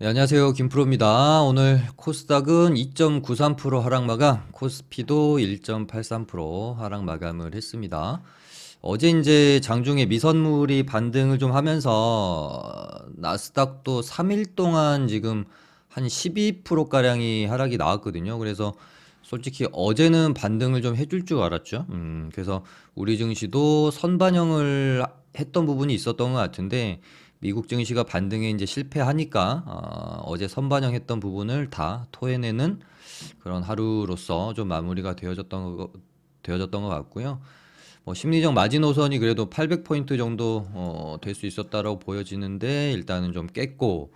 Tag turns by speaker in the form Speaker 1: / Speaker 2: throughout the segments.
Speaker 1: 네, 안녕하세요. 김프로입니다. 오늘 코스닥은 2.93% 하락 마감, 코스피도 1.83% 하락 마감을 했습니다. 어제 이제 장중에 미선물이 반등을 좀 하면서 나스닥도 3일 동안 지금 한 12%가량이 하락이 나왔거든요. 그래서 솔직히 어제는 반등을 좀 해줄 줄 알았죠. 음, 그래서 우리 증시도 선반영을 했던 부분이 있었던 것 같은데 미국 증시가 반등에 이제 실패하니까 어, 어제 선반영했던 부분을 다 토해내는 그런 하루로서 좀 마무리가 되어졌던 거, 되어졌던 것 같고요. 뭐 심리적 마지노선이 그래도 800포인트 정도 어, 될 수 있었다라고 보여지는데 일단은 좀 깼고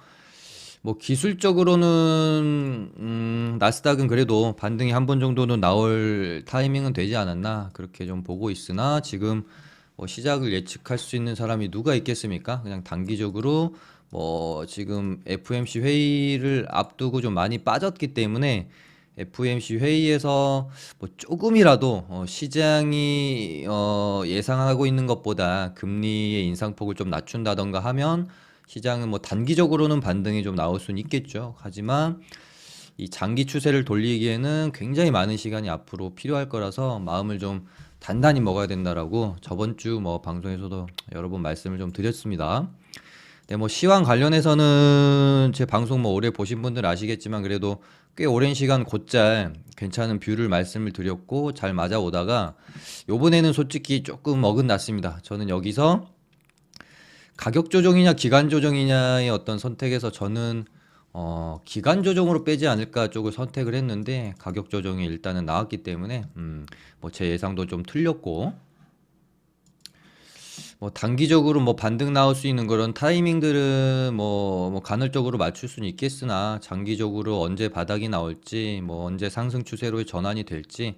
Speaker 1: 뭐 기술적으로는 음, 나스닥은 그래도 반등이 한 번 정도는 나올 타이밍은 되지 않았나 그렇게 좀 보고 있으나 지금 뭐 시작을 예측할 수 있는 사람이 누가 있겠습니까? 그냥 단기적으로 뭐 지금 FMC 회의를 앞두고 좀 많이 빠졌기 때문에 FMC 회의에서 뭐 조금이라도 어 시장이 어 예상하고 있는 것보다 금리의 인상폭을 좀 낮춘다던가 하면 시장은 뭐 단기적으로는 반등이 좀 나올 수는 있겠죠. 하지만 이 장기 추세를 돌리기에는 굉장히 많은 시간이 앞으로 필요할 거라서 마음을 좀 단단히 먹어야 된다라고 저번 주 뭐 방송에서도 여러 번 말씀을 좀 드렸습니다. 네, 뭐 시황 관련해서는 제 방송 뭐 오래 보신 분들 아시겠지만 그래도 꽤 오랜 시간 곧잘 괜찮은 뷰를 말씀을 드렸고 잘 맞아오다가 요번에는 솔직히 조금 어긋났습니다. 저는 여기서 가격 조정이냐 기간 조정이냐의 어떤 선택에서 저는 어, 기간 조정으로 빼지 않을까 쪽을 선택을 했는데 가격 조정이 일단은 나왔기 때문에 음, 뭐 제 예상도 좀 틀렸고 뭐 단기적으로 뭐 반등 나올 수 있는 그런 타이밍들은 뭐, 뭐 간헐적으로 맞출 수는 있겠으나 장기적으로 언제 바닥이 나올지 뭐 언제 상승 추세로 전환이 될지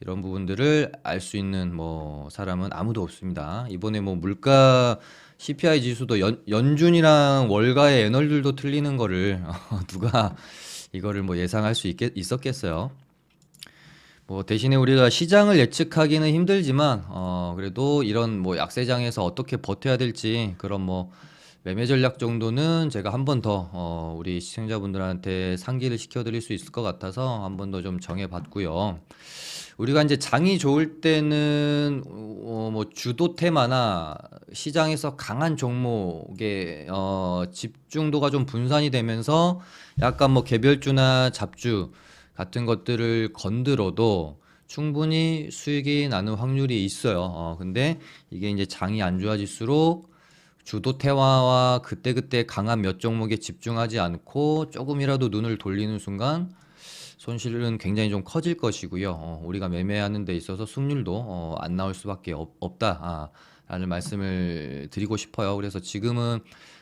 Speaker 1: 이런 부분들을 알 수 있는 뭐 사람은 아무도 없습니다. 이번에 뭐 물가 CPI 지수도 연, 연준이랑 월가의 애널들도 틀리는 거를 누가 이거를 뭐 예상할 수 있겠, 있었겠어요. 뭐 대신에 우리가 시장을 예측하기는 힘들지만 어 그래도 이런 뭐 약세장에서 어떻게 버텨야 될지 그런 뭐 매매 전략 정도는 제가 한 번 더 어 우리 시청자분들한테 상기를 시켜드릴 수 있을 것 같아서 한 번 더 좀 정해봤고요. 우리가 이제 장이 좋을 때는 어 뭐 주도 테마나 시장에서 강한 종목에 어 집중도가 좀 분산이 되면서 약간 뭐 개별주나 잡주 같은 것들을 건들어도 충분히 수익이 나는 확률이 있어요. 어 근데 이게 이제 장이 안 좋아질수록 주도 태화와 그때그때 강한 몇 종목에 집중하지 않고 조금이라도 눈을 돌리는 순간 손실은 굉장히 좀 커질 것이고요. 어, 우리가 매매하는 데 있어서 승률도 어, 안 나올 수밖에 없, 없다. 아, 라는 말씀을 드리고 싶어요. 그래서 지금은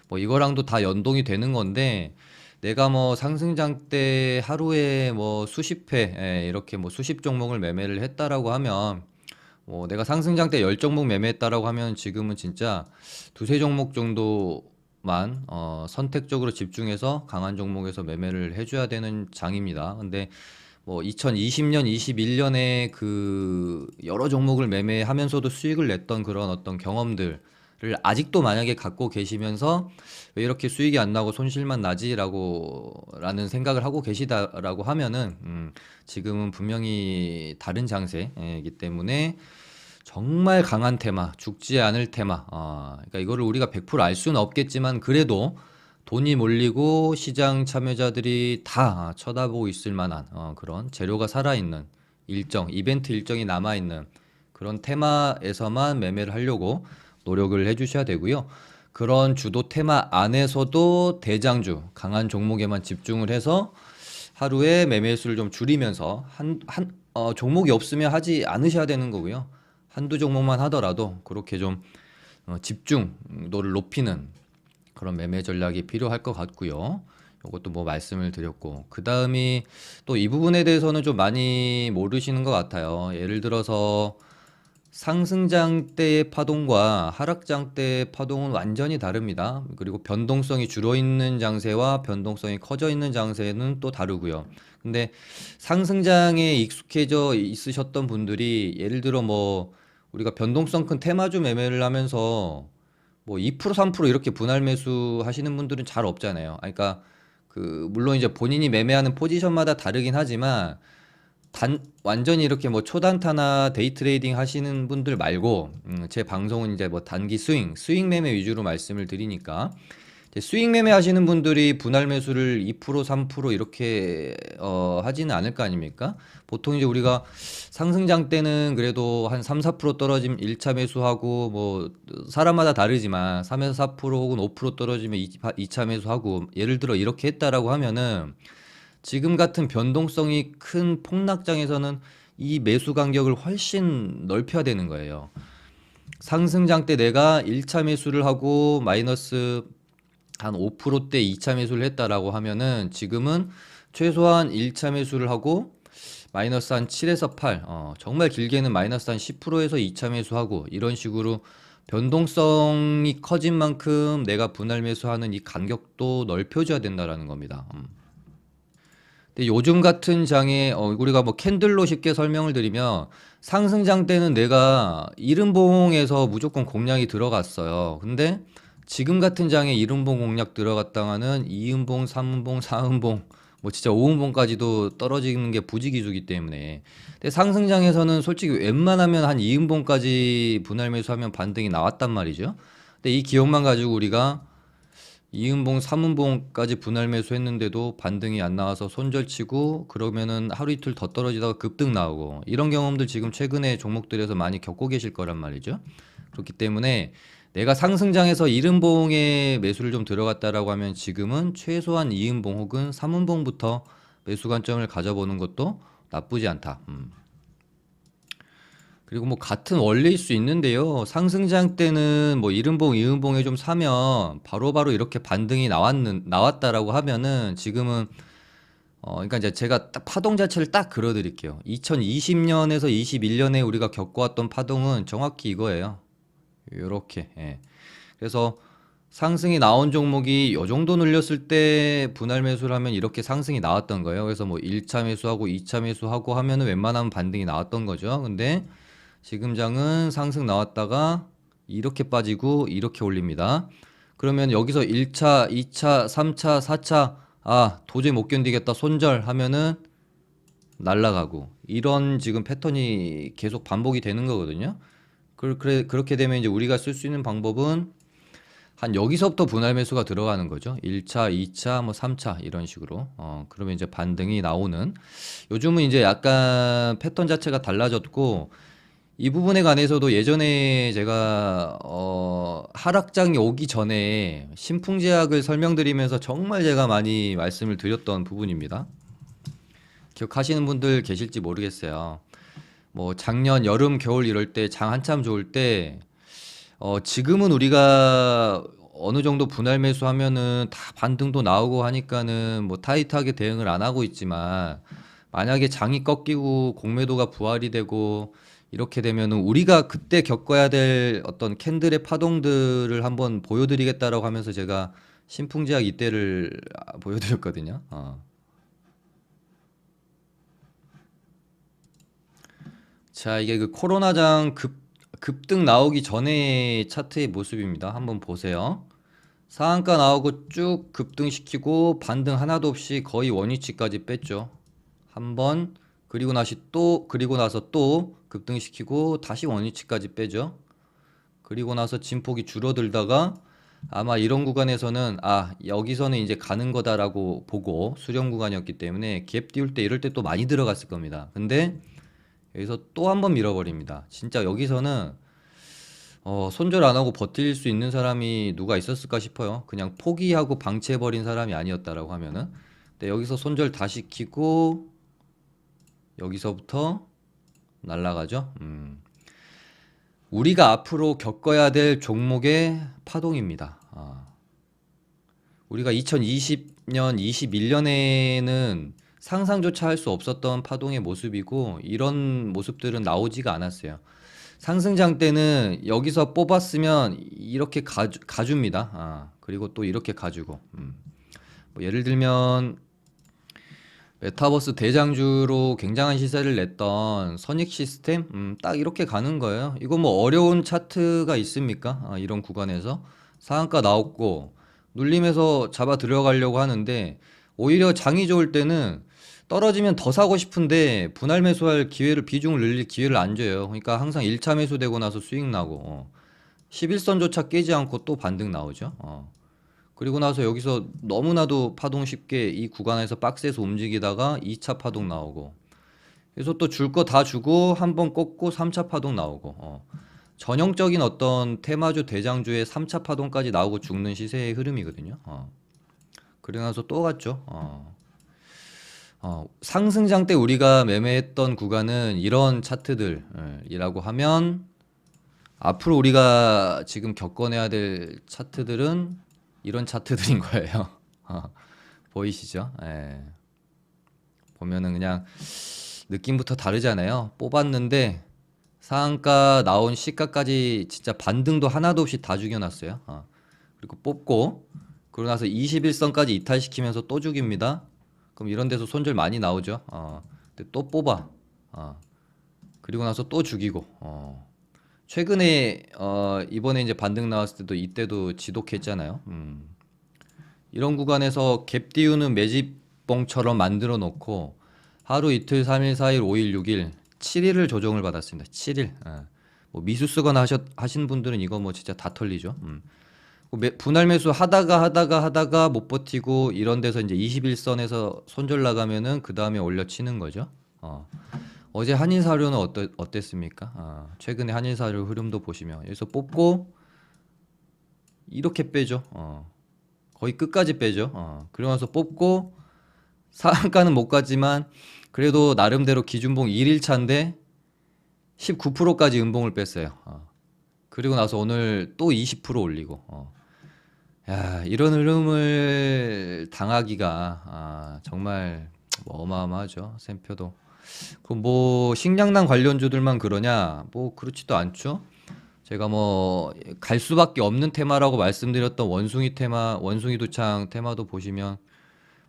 Speaker 1: 뭐 이거랑도 다 연동이 되는 건데 내가 뭐 상승장 때 하루에 뭐 수십 회 예, 이렇게 뭐 수십 종목을 매매를 했다라고 하면 뭐 내가 상승장 때 열 종목 매매했다라고 하면 지금은 진짜 두세 종목 정도 만 어, 선택적으로 집중해서 강한 종목에서 매매를 해줘야 되는 장입니다. 근데 뭐 2020년, 21년에 그 여러 종목을 매매하면서도 수익을 냈던 그런 어떤 경험들을 아직도 만약에 갖고 계시면서 왜 이렇게 수익이 안 나고 손실만 나지라고 라는 생각을 하고 계시다라고 하면은 음, 지금은 분명히 다른 장세이기 때문에 정말 강한 테마, 죽지 않을 테마. 어, 그러니까 이거를 우리가 100%알 수는 없겠지만 그래도 돈이 몰리고 시장 참여자들이 다 쳐다보고 있을 만한 어, 그런 재료가 살아있는 일정, 이벤트 일정이 남아있는 그런 테마에서만 매매를 하려고 노력을 해주셔야 되고요. 그런 주도 테마 안에서도 대장주, 강한 종목에만 집중을 해서 하루에 매매 수를 좀 줄이면서 한, 한, 어, 종목이 없으면 하지 않으셔야 되는 거고요. 한두 종목만 하더라도 그렇게 좀 어, 집중도를 높이는 그런 매매 전략이 필요할 것 같고요. 이것도 뭐 말씀을 드렸고 그 다음이 또 이 부분에 대해서는 좀 많이 모르시는 것 같아요. 예를 들어서 상승장 때의 파동과 하락장 때의 파동은 완전히 다릅니다. 그리고 변동성이 줄어 있는 장세와 변동성이 커져 있는 장세는 또 다르고요. 근데 상승장에 익숙해져 있으셨던 분들이 예를 들어 뭐 우리가 변동성 큰 테마주 매매를 하면서 뭐 2% 3% 이렇게 분할 매수 하시는 분들은 잘 없잖아요. 그러니까 그 물론 이제 본인이 매매하는 포지션마다 다르긴 하지만 단 완전히 이렇게 뭐 초단타나 데이 트레이딩 하시는 분들 말고 음, 제 방송은 이제 뭐 단기 스윙, 스윙 매매 위주로 말씀을 드리니까 이제 스윙 매매 하시는 분들이 분할 매수를 2% 3% 이렇게 어 하지는 않을 거 아닙니까? 보통 이제 우리가 상승장 때는 그래도 한 3, 4% 떨어지면 1차 매수하고 뭐 사람마다 다르지만 3에서 4% 혹은 5% 떨어지면 2차 매수하고 예를 들어 이렇게 했다라고 하면은 지금 같은 변동성이 큰 폭락장에서는 이 매수 간격을 훨씬 넓혀야 되는 거예요. 상승장 때 내가 1차 매수를 하고 마이너스 한 5%대 2차 매수를 했다라고 하면은 지금은 최소한 1차 매수를 하고 마이너스 한 7에서 8, 어, 정말 길게는 마이너스 한 10%에서 2차 매수하고 이런 식으로 변동성이 커진 만큼 내가 분할 매수하는 이 간격도 넓혀줘야 된다라는 겁니다. 음. 근데 요즘 같은 장에 어, 우리가 뭐 캔들로 쉽게 설명을 드리면 상승장 때는 내가 이른봉에서 무조건 공략이 들어갔어요. 근데 지금 같은 장에 이른봉 공략 들어갔다가는 이음봉, 삼음봉, 사음봉, 뭐 진짜 오음봉까지도 떨어지는 게 부지기수기 때문에. 근데 상승장에서는 솔직히 웬만하면 한 이음봉까지 분할 매수하면 반등이 나왔단 말이죠. 근데 이 기억만 가지고 우리가 이음봉, 삼음봉까지 분할 매수했는데도 반등이 안 나와서 손절치고 그러면은 하루 이틀 더 떨어지다가 급등 나오고 이런 경험들 지금 최근에 종목들에서 많이 겪고 계실 거란 말이죠. 그렇기 때문에 내가 상승장에서 이음봉에 매수를 좀 들어갔다라고 하면 지금은 최소한 이음봉 혹은 삼음봉부터 매수 관점을 가져보는 것도 나쁘지 않다. 음. 그리고 뭐 같은 원리일 수 있는데요. 상승장 때는 뭐 이음봉, 이음봉에 좀 사면 바로 바로 이렇게 반등이 나왔는 나왔다라고 하면은 지금은 어 그러니까 이제 제가 딱 파동 자체를 딱 그려 드릴게요. 2020년에서 21년에 우리가 겪어왔던 파동은 정확히 이거예요. 요렇게. 예. 그래서 상승이 나온 종목이 요 정도 눌렸을 때 분할 매수를 하면 이렇게 상승이 나왔던 거예요. 그래서 뭐 1차 매수하고 2차 매수하고 하면은 웬만하면 반등이 나왔던 거죠. 근데 지금 장은 상승 나왔다가 이렇게 빠지고 이렇게 올립니다. 그러면 여기서 1차, 2차, 3차, 4차 아 도저히 못 견디겠다 손절 하면은 날라가고 이런 지금 패턴이 계속 반복이 되는 거거든요. 그, 그래, 그렇게 되면 이제 우리가 쓸 수 있는 방법은 한 여기서부터 분할 매수가 들어가는 거죠. 1차, 2차, 뭐 3차 이런 식으로. 어, 그러면 이제 반등이 나오는. 요즘은 이제 약간 패턴 자체가 달라졌고 이 부분에 관해서도 예전에 제가 어, 하락장이 오기 전에 신풍제약을 설명드리면서 정말 제가 많이 말씀을 드렸던 부분입니다. 기억하시는 분들 계실지 모르겠어요. 뭐 작년 여름 겨울 이럴 때 장 한참 좋을 때 어, 지금은 우리가 어느 정도 분할 매수하면은 다 반등도 나오고 하니까는 뭐 타이트하게 대응을 안 하고 있지만 만약에 장이 꺾이고 공매도가 부활이 되고 이렇게 되면은 우리가 그때 겪어야 될 어떤 캔들의 파동들을 한번 보여드리겠다라고 하면서 제가 신풍제약 이때를 아, 보여드렸거든요. 어. 자, 이게 그 코로나장 급, 급등 나오기 전에 차트의 모습입니다. 한번 보세요. 상한가 나오고 쭉 급등시키고 반등 하나도 없이 거의 원위치까지 뺐죠. 한번 그리고 나시 또 그리고 나서 또 급등시키고 다시 원위치까지 빼죠. 그리고 나서 진폭이 줄어들다가 아마 이런 구간에서는 아 여기서는 이제 가는 거다라고 보고 수렴 구간이었기 때문에 갭 띄울 때 이럴 때 또 많이 들어갔을 겁니다. 근데 여기서 또 한 번 밀어버립니다. 진짜 여기서는 어, 손절 안 하고 버틸 수 있는 사람이 누가 있었을까 싶어요. 그냥 포기하고 방치해버린 사람이 아니었다라고 하면은. 근데 여기서 손절 다 시 키고 여기서부터 날라가죠. 음. 우리가 앞으로 겪어야 될 종목의 파동입니다. 아. 우리가 2020년, 21년에는 상상조차 할 수 없었던 파동의 모습이고 이런 모습들은 나오지가 않았어요. 상승장 때는 여기서 뽑았으면 이렇게 가주, 가줍니다. 아, 그리고 또 이렇게 가주고. 음. 뭐 예를 들면 메타버스 대장주로 굉장한 시세를 냈던 선익 시스템 음, 딱 이렇게 가는 거예요. 이거 뭐 어려운 차트가 있습니까? 아, 이런 구간에서 상한가 나왔고 눌림에서 잡아 들어가려고 하는데 오히려 장이 좋을 때는 떨어지면 더 사고 싶은데 분할 매수할 기회를 비중을 늘릴 기회를 안 줘요. 그러니까 항상 1차 매수되고 나서 수익 나고 어. 11선조차 깨지 않고 또 반등 나오죠. 어. 그리고 나서 여기서 너무나도 파동 쉽게 이 구간에서 박스에서 움직이다가 2차 파동 나오고 그래서 또 줄 거 다 주고 한 번 꺾고 3차 파동 나오고 어. 전형적인 어떤 테마주 대장주의 3차 파동까지 나오고 죽는 시세의 흐름이거든요. 어. 그러고 나서 또 갔죠. 어. 어, 상승장 때 우리가 매매했던 구간은 이런 차트들이라고 하면 앞으로 우리가 지금 겪어내야 될 차트들은 이런 차트들인 거예요. 어, 보이시죠? 예. 보면은 그냥 느낌부터 다르잖아요. 뽑았는데 상한가 나온 시가까지 진짜 반등도 하나도 없이 다 죽여놨어요. 어. 그리고 뽑고 그러고 나서 21선까지 이탈시키면서 또 죽입니다. 그럼 이런 데서 손절 많이 나오죠. 어. 근데 또 뽑아. 어. 그리고 나서 또 죽이고. 어. 최근에 어, 이번에 이제 반등 나왔을 때도 이때도 지독했잖아요. 음. 이런 구간에서 갭 띄우는 매집봉처럼 만들어 놓고 하루 이틀 3일 4일 5일 6일 7일을 조정을 받았습니다. 7일. 예. 뭐 미수 쓰거나 하셨, 하신 분들은 이거 뭐 진짜 다 털리죠. 음. 그 매- 분할 매수 하다가 하다가 하다가 못 버티고 이런 데서 이제 21선에서 손절 나가면은 그 다음에 올려치는 거죠. 어. 어제 한인 사료는 어떠, 어땠습니까? 아, 최근에 한인 사료 흐름도 보시면 여기서 뽑고 이렇게 빼죠. 어. 거의 끝까지 빼죠. 어. 그러면서 뽑고 상한가는 못 갔지만 그래도 나름대로 기준봉 1일차인데 19%까지 음봉을 뺐어요. 어. 그리고 나서 오늘 또 20% 올리고. 어. 야, 이런 흐름을 당하기가 아, 정말 뭐 어마어마하죠. 샘표도. 그 뭐 식량난 관련주들만 그러냐? 뭐 그렇지도 않죠. 제가 뭐 갈 수밖에 없는 테마라고 말씀드렸던 원숭이 테마, 원숭이 두창 테마도 보시면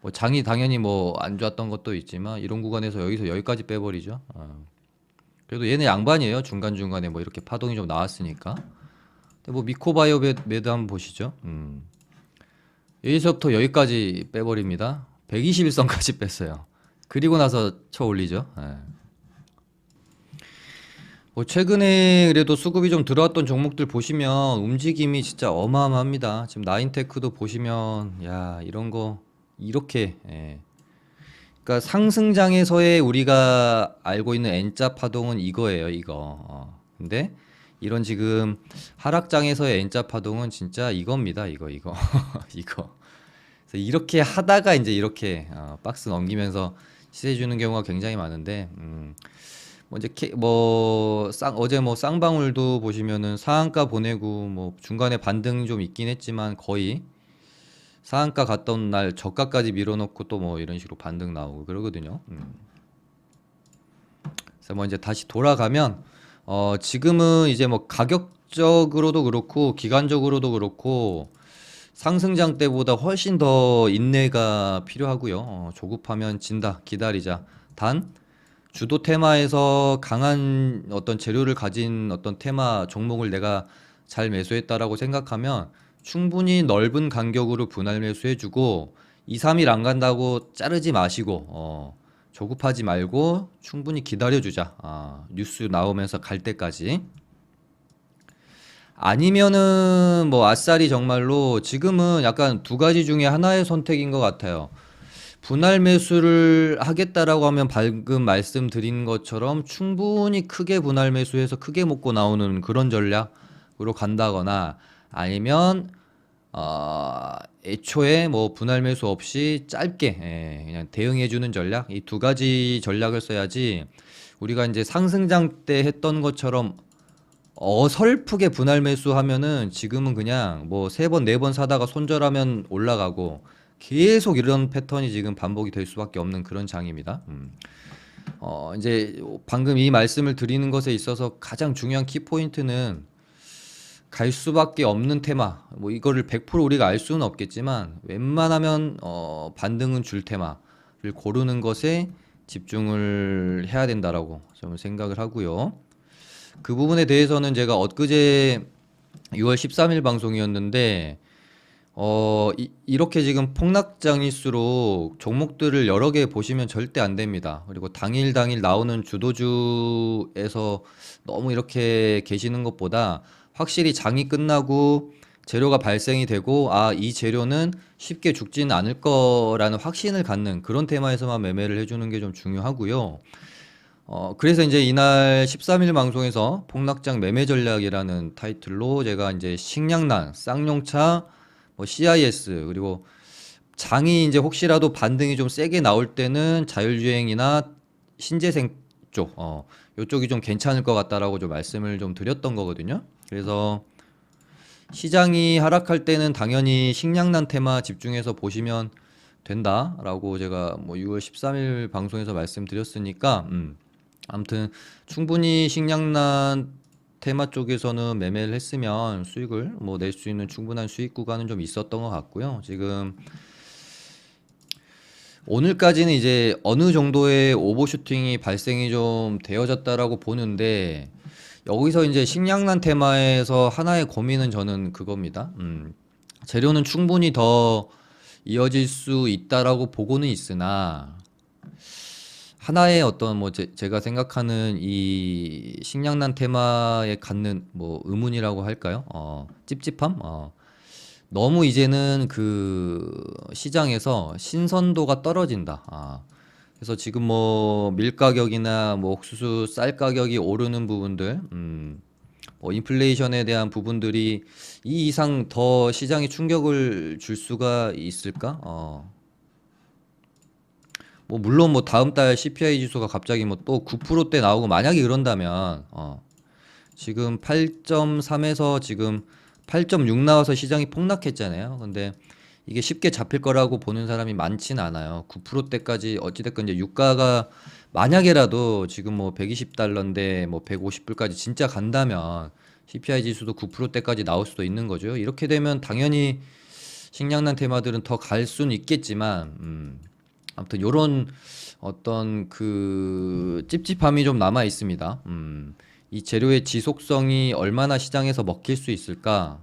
Speaker 1: 뭐 장이 당연히 뭐 안 좋았던 것도 있지만 이런 구간에서 여기서 여기까지 빼버리죠. 어. 그래도 얘네 양반이에요. 중간 중간에 뭐 이렇게 파동이 좀 나왔으니까. 근데 뭐 미코바이오 메- 매드 한번 보시죠. 음. 여기서부터 여기까지 빼버립니다. 121선까지 뺐어요. 그리고 나서 쳐 올리죠. 예. 뭐 최근에 그래도 수급이 좀 들어왔던 종목들 보시면 움직임이 진짜 어마어마합니다. 지금 나인테크도 보시면 야 이런 거 이렇게 예. 그러니까 상승장에서의 우리가 알고 있는 N자 파동은 이거예요, 이거. 어. 근데 이런 지금 하락장에서의 N자 파동은 진짜 이겁니다, 이거, 이거, 이거. 이렇게 하다가 이제 이렇게 어, 박스 넘기면서 시세 주는 경우가 굉장히 많은데, 음, 뭐 이제 케, 뭐 쌍, 어제 뭐 쌍방울도 보시면은 상한가 보내고 뭐 중간에 반등 좀 있긴 했지만 거의 상한가 갔던 날 저가까지 밀어놓고 또 뭐 이런 식으로 반등 나오고 그러거든요. 음. 그래서 뭐 이제 다시 돌아가면 어 지금은 이제 뭐 가격적으로도 그렇고 기간적으로도 그렇고 상승장 때보다 훨씬 더 인내가 필요하고요. 어, 조급하면 진다. 기다리자. 단 주도 테마에서 강한 어떤 재료를 가진 어떤 테마 종목을 내가 잘 매수했다라고 생각하면 충분히 넓은 간격으로 분할 매수해주고 2, 3일 안 간다고 자르지 마시고 어, 조급하지 말고 충분히 기다려주자. 아, 뉴스 나오면서 갈 때까지. 아니면은 뭐 아싸리 정말로 지금은 약간 두 가지 중에 하나의 선택인 것 같아요. 분할 매수를 하겠다라고 하면 방금 말씀드린 것처럼 충분히 크게 분할 매수해서 크게 먹고 나오는 그런 전략으로 간다거나 아니면 어, 애초에 뭐 분할 매수 없이 짧게 예, 그냥 대응해 주는 전략 이 두 가지 전략을 써야지 우리가 이제 상승장 때 했던 것처럼 어설프게 분할 매수하면은 지금은 그냥 뭐 세 번 네 번 사다가 손절하면 올라가고 계속 이런 패턴이 지금 반복이 될 수밖에 없는 그런 장입니다. 음. 어, 이제 방금 이 말씀을 드리는 것에 있어서 가장 중요한 키포인트는 갈 수밖에 없는 테마. 뭐 이거를 100% 우리가 알 수는 없겠지만 웬만하면 어, 반등은 줄 테마를 고르는 것에 집중을 해야 된다라고 저는 생각을 하고요. 그 부분에 대해서는 제가 엊그제 6월 13일 방송이었는데 어, 이, 이렇게 지금 폭락장일수록 종목들을 여러 개 보시면 절대 안 됩니다. 그리고 당일 당일 나오는 주도주에서 너무 이렇게 계시는 것보다 확실히 장이 끝나고 재료가 발생이 되고 아, 이 재료는 쉽게 죽지는 않을 거라는 확신을 갖는 그런 테마에서만 매매를 해주는 게 좀 중요하고요. 어, 그래서 이제 이날 13일 방송에서 폭락장 매매 전략이라는 타이틀로 제가 이제 식량난, 쌍용차, 뭐 CIS 그리고 장이 이제 혹시라도 반등이 좀 세게 나올 때는 자율주행이나 신재생 쪽, 어, 요쪽이 좀 괜찮을 것 같다라고 좀 말씀을 좀 드렸던 거거든요. 그래서 시장이 하락할 때는 당연히 식량난 테마 집중해서 보시면 된다라고 제가 뭐 6월 13일 방송에서 말씀드렸으니까, 음, 아무튼 충분히 식량난 테마 쪽에서는 매매를 했으면 수익을 뭐 낼 수 있는 충분한 수익 구간은 좀 있었던 것 같고요. 지금 오늘까지는 이제 어느 정도의 오버슈팅이 발생이 좀 되어졌다라고 보는데 여기서 이제 식량난 테마에서 하나의 고민은 저는 그겁니다. 음, 재료는 충분히 더 이어질 수 있다라고 보고는 있으나 하나의 어떤 뭐 제, 제가 생각하는 이 식량난 테마에 갖는 뭐 의문이라고 할까요? 어, 찝찝함? 어, 너무 이제는 그 시장에서 신선도가 떨어진다. 아, 그래서 지금 뭐 밀 가격이나 뭐 옥수수 쌀 가격이 오르는 부분들, 음, 뭐 인플레이션에 대한 부분들이 이 이상 더 시장에 충격을 줄 수가 있을까? 어, 뭐 물론 뭐 다음 달 CPI 지수가 갑자기 뭐 또 9%대 나오고 만약에 그런다면 어 지금 8.3에서 지금 8.6 나와서 시장이 폭락했잖아요. 근데 이게 쉽게 잡힐 거라고 보는 사람이 많진 않아요. 9%대까지 어찌됐건 이제 유가가 만약에라도 지금 뭐 120달러인데 뭐 150불까지 진짜 간다면 CPI 지수도 9%대까지 나올 수도 있는 거죠. 이렇게 되면 당연히 식량난 테마들은 더 갈 수는 있겠지만 음 아무튼 요런 어떤 그 찝찝함이 좀 남아 있습니다. 음, 이 재료의 지속성이 얼마나 시장에서 먹힐 수 있을까?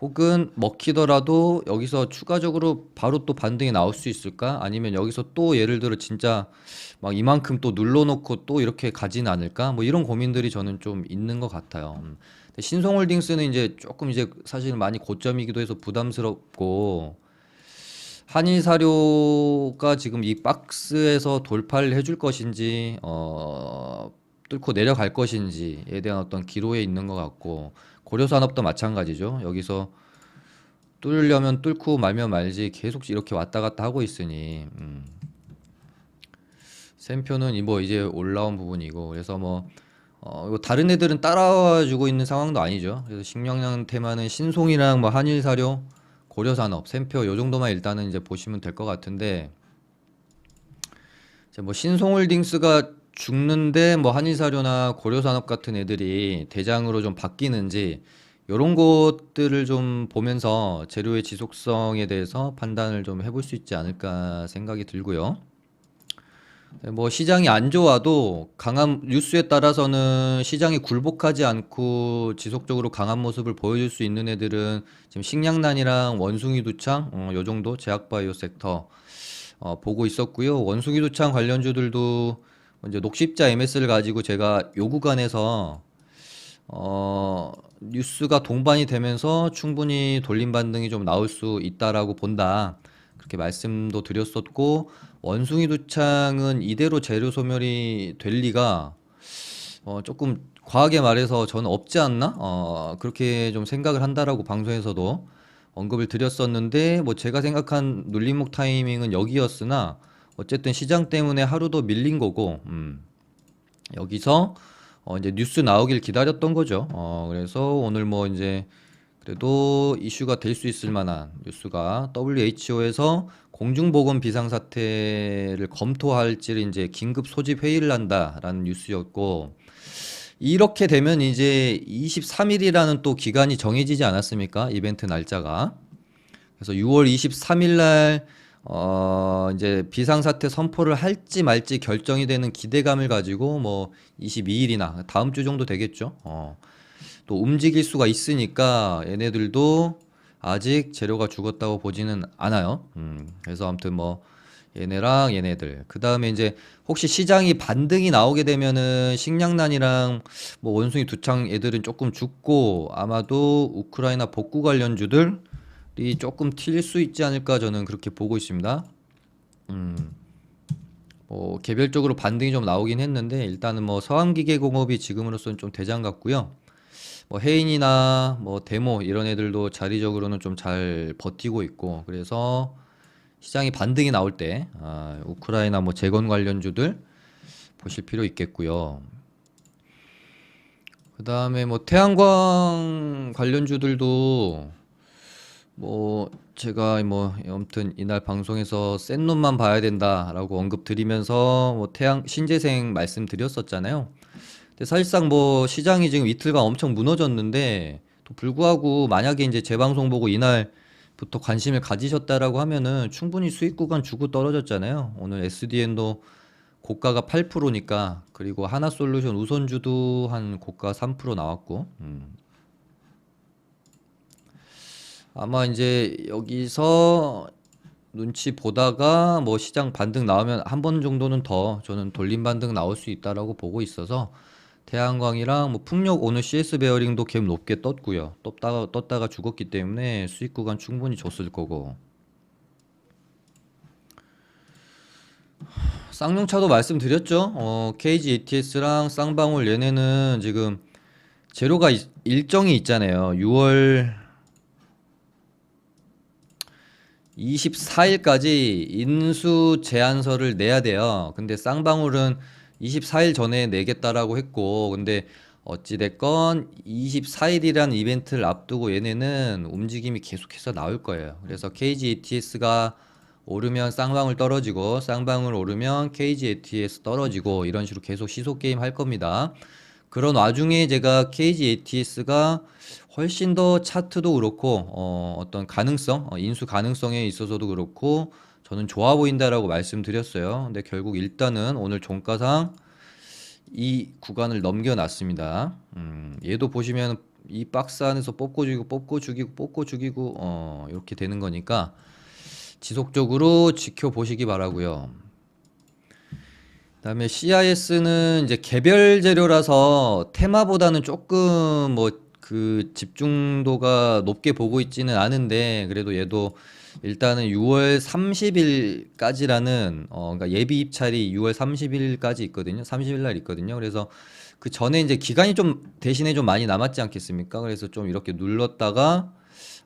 Speaker 1: 혹은 먹히더라도 여기서 추가적으로 바로 또 반등이 나올 수 있을까? 아니면 여기서 또 예를 들어 진짜 막 이만큼 또 눌러놓고 또 이렇게 가지는 않을까? 뭐 이런 고민들이 저는 좀 있는 것 같아요. 음. 신성홀딩스는 이제 조금 이제 사실 많이 고점이기도 해서 부담스럽고 한일 사료가 지금 이 박스에서 돌파를 해줄 것인지, 어, 뚫고 내려갈 것인지에 대한 어떤 기로에 있는 것 같고, 고려산업도 마찬가지죠. 여기서 뚫으려면 뚫고 말면 말지 계속 이렇게 왔다 갔다 하고 있으니, 음. 샘표는 이뭐 이제 올라온 부분이고, 그래서 뭐, 어, 다른 애들은 따라와 주고 있는 상황도 아니죠. 그래서 식량량 테마는 신송이랑 뭐 한일 사료, 고려산업, 샘표 요 정도만 일단은 이제 보시면 될 것 같은데 이제 뭐 신송홀딩스가 죽는데 뭐 한일사료나 고려산업 같은 애들이 대장으로 좀 바뀌는지 요런 것들을 좀 보면서 재료의 지속성에 대해서 판단을 좀 해볼 수 있지 않을까 생각이 들고요. 네, 뭐 시장이 안 좋아도 강한 뉴스에 따라서는 시장이 굴복하지 않고 지속적으로 강한 모습을 보여줄 수 있는 애들은 지금 식량난이랑 원숭이 두창 어, 요 정도 제약바이오 섹터 어, 보고 있었고요. 원숭이 두창 관련주들도 이제 녹십자 MS를 가지고 제가 요 구간에서 어, 뉴스가 동반이 되면서 충분히 돌림 반등이 좀 나올 수 있다라고 본다. 그렇게 말씀도 드렸었고 원숭이 두창은 이대로 재료 소멸이 될 리가 어, 조금 과하게 말해서 저는 없지 않나? 어, 그렇게 좀 생각을 한다라고 방송에서도 언급을 드렸었는데 뭐 제가 생각한 눌림목 타이밍은 여기였으나 어쨌든 시장 때문에 하루도 밀린 거고 음, 여기서 어, 이제 뉴스 나오길 기다렸던 거죠. 어, 그래서 오늘 뭐 이제 그래도 이슈가 될 수 있을 만한 뉴스가 WHO에서 공중보건 비상사태를 검토할지를 이제 긴급 소집 회의를 한다라는 뉴스였고 이렇게 되면 이제 23일이라는 또 기간이 정해지지 않았습니까? 이벤트 날짜가. 그래서 6월 23일 날 어, 이제 비상사태 선포를 할지 말지 결정이 되는 기대감을 가지고 뭐 22일이나 다음 주 정도 되겠죠. 어. 또 움직일 수가 있으니까 얘네들도 아직 재료가 죽었다고 보지는 않아요. 음, 그래서 아무튼 뭐 얘네랑 얘네들. 그 다음에 이제 혹시 시장이 반등이 나오게 되면은 식량난이랑 뭐 원숭이 두창 애들은 조금 죽고 아마도 우크라이나 복구 관련주들이 조금 튈 수 있지 않을까 저는 그렇게 보고 있습니다. 음, 뭐 개별적으로 반등이 좀 나오긴 했는데 일단은 뭐 서암기계공업이 지금으로서는 좀 대장 같고요. 뭐 해인이나 뭐 데모 이런 애들도 자리적으로는 좀 잘 버티고 있고 그래서 시장이 반등이 나올 때 아, 우크라이나 뭐 재건 관련주들 보실 필요 있겠고요. 그 다음에 뭐 태양광 관련주들도 뭐 제가 뭐 아무튼 이날 방송에서 센 놈만 봐야 된다라고 언급 드리면서 뭐 태양 신재생 말씀드렸었잖아요. 근데 사실상 뭐 시장이 지금 이틀간 엄청 무너졌는데 또 불구하고 만약에 이제 제 방송 보고 이날부터 관심을 가지셨다라고 하면은 충분히 수익 구간 주고 떨어졌잖아요. 오늘 SDN도 고가가 8%니까 그리고 하나솔루션 우선주도 한 고가 3% 나왔고 음. 아마 이제 여기서 눈치 보다가 뭐 시장 반등 나오면 한 번 정도는 더 저는 돌림 반등 나올 수 있다라고 보고 있어서 태양광이랑 뭐 풍력 오늘 CS 베어링도 갭 높게 떴고요. 떴다가 떴다가 죽었기 때문에 수익 구간 충분히 줬을 거고. 쌍용차도 말씀드렸죠. 어, KG ATS랑 쌍방울 얘네는 지금 재료가 이- 일정이 있잖아요. 6월 24일까지 인수 제안서를 내야 돼요. 근데 쌍방울은 24일 전에 내겠다라고 했고, 근데 어찌됐건 24일이란 이벤트를 앞두고 얘네는 움직임이 계속해서 나올 거예요. 그래서 KG ATS가 오르면 쌍방울 떨어지고, 쌍방울 오르면 KG ATS 떨어지고, 이런 식으로 계속 시속 게임 할 겁니다. 그런 와중에 제가 KG ATS가 훨씬 더 차트도 그렇고 어, 어떤 가능성, 어, 인수 가능성에 있어서도 그렇고 저는 좋아 보인다라고 말씀드렸어요. 근데 결국 일단은 오늘 종가상 이 구간을 넘겨놨습니다. 음, 얘도 보시면 이 박스 안에서 뽑고 죽이고 뽑고 죽이고 뽑고 죽이고 어, 이렇게 되는 거니까 지속적으로 지켜보시기 바라고요. 그다음에 CIS는 이제 개별 재료라서 테마보다는 조금 뭐 그 집중도가 높게 보고 있지는 않은데 그래도 얘도 일단은 6월 30일까지라는 어 그러니까 예비 입찰이 6월 30일까지 있거든요. 30일 날 있거든요. 그래서 그 전에 이제 기간이 좀 대신에 좀 많이 남았지 않겠습니까? 그래서 좀 이렇게 눌렀다가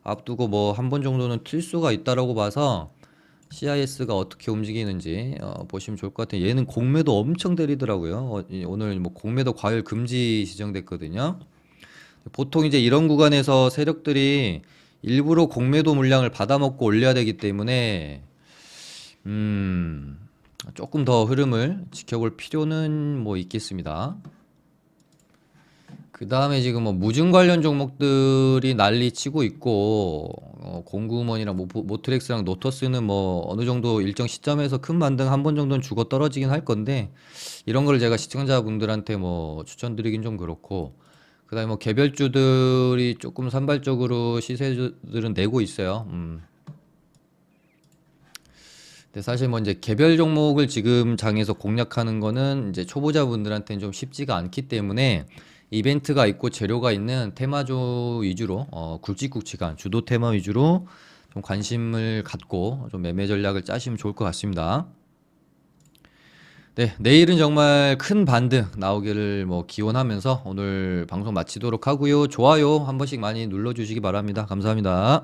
Speaker 1: 앞두고 뭐 한 번 정도는 튈 수가 있다라고 봐서 CIS가 어떻게 움직이는지 어, 보시면 좋을 것 같아요. 얘는 공매도 엄청 때리더라고요. 어, 이- 오늘 뭐 공매도 과열 금지 지정됐거든요. 보통 이제 이런 구간에서 세력들이 일부러 공매도 물량을 받아먹고 올려야 되기 때문에 음, 조금 더 흐름을 지켜볼 필요는 뭐 있겠습니다. 그 다음에 지금 뭐 무증 관련 종목들이 난리 치고 있고 어, 공구먼이랑 모, 모트렉스랑 노터스는 뭐 어느 정도 일정 시점에서 큰 반등 한 번 정도는 죽어 떨어지긴 할 건데 이런 걸 제가 시청자분들한테 뭐 추천드리긴 좀 그렇고 그다음에 뭐 개별주들이 조금 산발적으로 시세들은 내고 있어요. 음. 근데 사실 뭐 이제 개별 종목을 지금 장에서 공략하는 거는 이제 초보자분들한테는 좀 쉽지가 않기 때문에 이벤트가 있고 재료가 있는 테마주 위주로 어, 굵직굵직한 주도 테마 위주로 좀 관심을 갖고 좀 매매 전략을 짜시면 좋을 것 같습니다. 네, 내일은 정말 큰 반등 나오기를 뭐 기원하면서 오늘 방송 마치도록 하고요. 좋아요 한 번씩 많이 눌러 주시기 바랍니다. 감사합니다.